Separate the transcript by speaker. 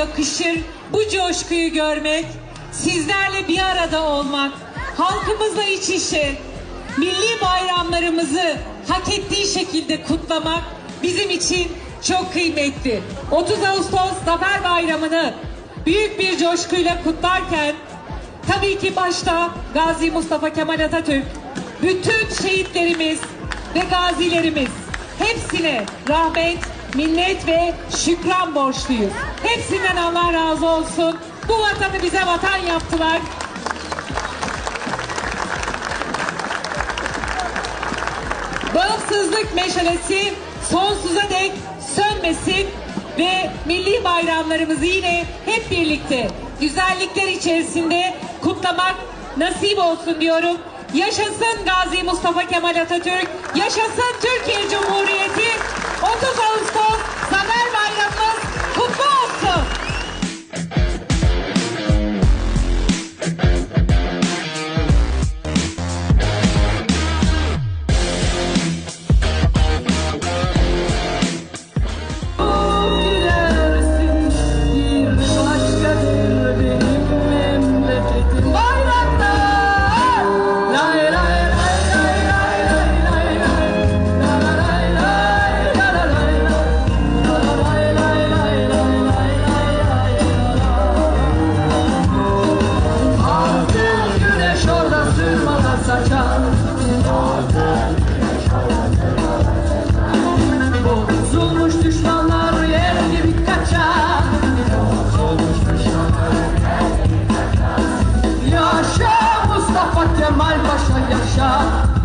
Speaker 1: yakışır bu coşkuyu görmek, sizlerle bir arada olmak, halkımızla iç içe, milli bayramlarımızı hak ettiği şekilde kutlamak bizim için çok kıymetli. 30 Ağustos Zafer Bayramı'nı büyük bir coşkuyla kutlarken tabii ki başta Gazi Mustafa Kemal Atatürk, bütün şehitlerimiz ve gazilerimiz hepsine rahmet, minnet ve şükran borçluyuz. Hepsinden Allah razı olsun. Bu vatanı bize vatan yaptılar. Bağımsızlık meşalesi sonsuza dek sönmesin ve milli bayramlarımızı yine hep birlikte güzellikler içerisinde kutlamak nasip olsun diyorum. Yaşasın Gazi Mustafa Kemal Atatürk, yaşasın Türkiye Cumhuriyeti 30 Ağustos Kemal Paşa yaşa.